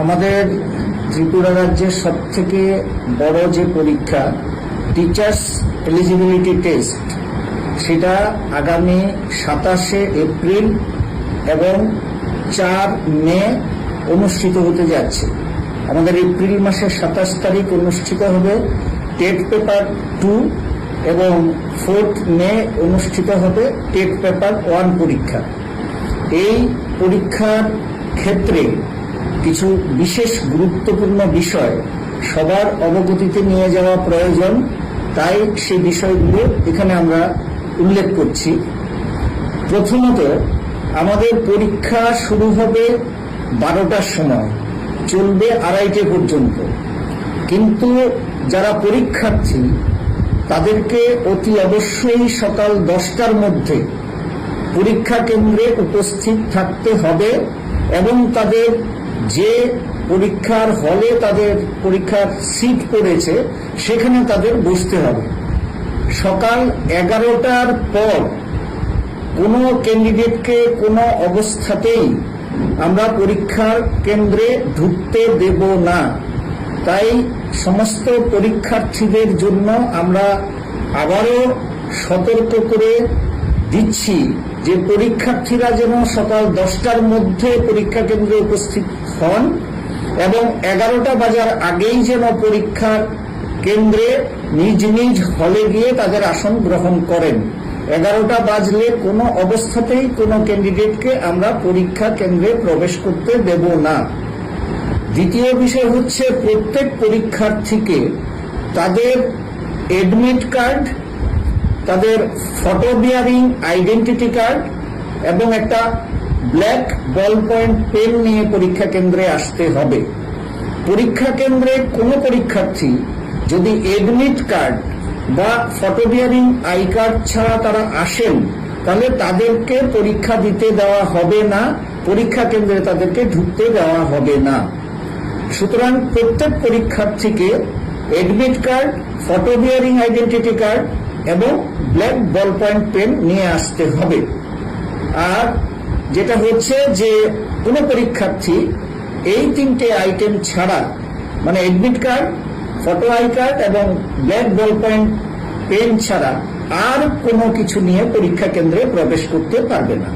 আমাদের ত্রিপুরা রাজ্যের সব থেকে বড় যে পরীক্ষা টিচার্স এলিজিবিলিটি টেস্ট সেটা আগামী সাতাশে এপ্রিল এবং চার মে অনুষ্ঠিত হতে যাচ্ছে। আমাদের এপ্রিল মাসের সাতাশ তারিখ অনুষ্ঠিত হবে, টেট পেপার টু এবং ফোর্থ মে অনুষ্ঠিত হবে টেট পেপার ওয়ান পরীক্ষা। এই পরীক্ষার ক্ষেত্রে কিছু বিশেষ গুরুত্বপূর্ণ বিষয় সবার অবগতিতে নিয়ে যাওয়া প্রয়োজন, তাই সেই বিষয়গুলো এখানে আমরা উল্লেখ করছি। প্রথমত, আমাদের পরীক্ষা শুরু হবে বারোটার সময়, চলবে আড়াইটে পর্যন্ত। কিন্তু যারা পরীক্ষার্থী, তাদেরকে অতি অবশ্যই সকাল দশটার মধ্যে পরীক্ষা কেন্দ্রে উপস্থিত থাকতে হবে এবং তাদের যে পরীক্ষার হলে তাদের পরীক্ষার সিট পড়েছে, সেখানে তাদের বসতে হবে। সকাল এগারোটার পর কোনো ক্যান্ডিডেটকে কোনো অবস্থাতেই আমরা পরীক্ষার কেন্দ্রে ঢুকতে দেব না। তাই সমস্ত পরীক্ষার্থীদের জন্য আমরা আবারও সতর্ক করে দিচ্ছি। যে পরীক্ষার্থীরা যেন সকাল দশটার মধ্যে পরীক্ষা কেন্দ্রে উপস্থিত হন এবং এগারোটা বাজার আগেই যেন পরীক্ষার কেন্দ্রে নিজ নিজ হলে গিয়ে তাদের আসন গ্রহণ করেন। এগারোটা বাজলে কোনো অবস্থাতেই কোনো ক্যান্ডিডেটকে আমরা পরীক্ষা কেন্দ্রে প্রবেশ করতে দেব না। দ্বিতীয় বিষয় হচ্ছে প্রত্যেক পরীক্ষার্থীকে তাদের এডমিট কার্ড তাদের ফটো বিয়ারিং আইডেন্টিটি কার্ড এবং একটা ব্ল্যাক বল পয়েন্ট পেন নিয়ে পরীক্ষা কেন্দ্রে আসতে হবে। পরীক্ষা কেন্দ্রে কোনো পরীক্ষার্থী যদি এডমিট কার্ড বা ফটো বিয়ারিং আই কার্ড ছাড়া তারা আসেন, তাহলে তাদেরকে পরীক্ষা দিতে দেওয়া হবে না, পরীক্ষা কেন্দ্রে তাদেরকে ঢুকতে দেওয়া হবে না। সুতরাং প্রত্যেক পরীক্ষার্থীকে admit card photo bearing identity card এবং ব্ল্যাক বল পয়েন্ট পেন নিয়ে আসতে হবে। আর যেটা হচ্ছে যে কোনো পরীক্ষার্থী এই তিনটে আইটেম ছাড়া মানে admit card photo I card এবং ব্ল্যাক বল পয়েন্ট পেন ছাড়া আর কোনো কিছু নিয়ে পরীক্ষা কেন্দ্রে প্রবেশ করতে পারবে না।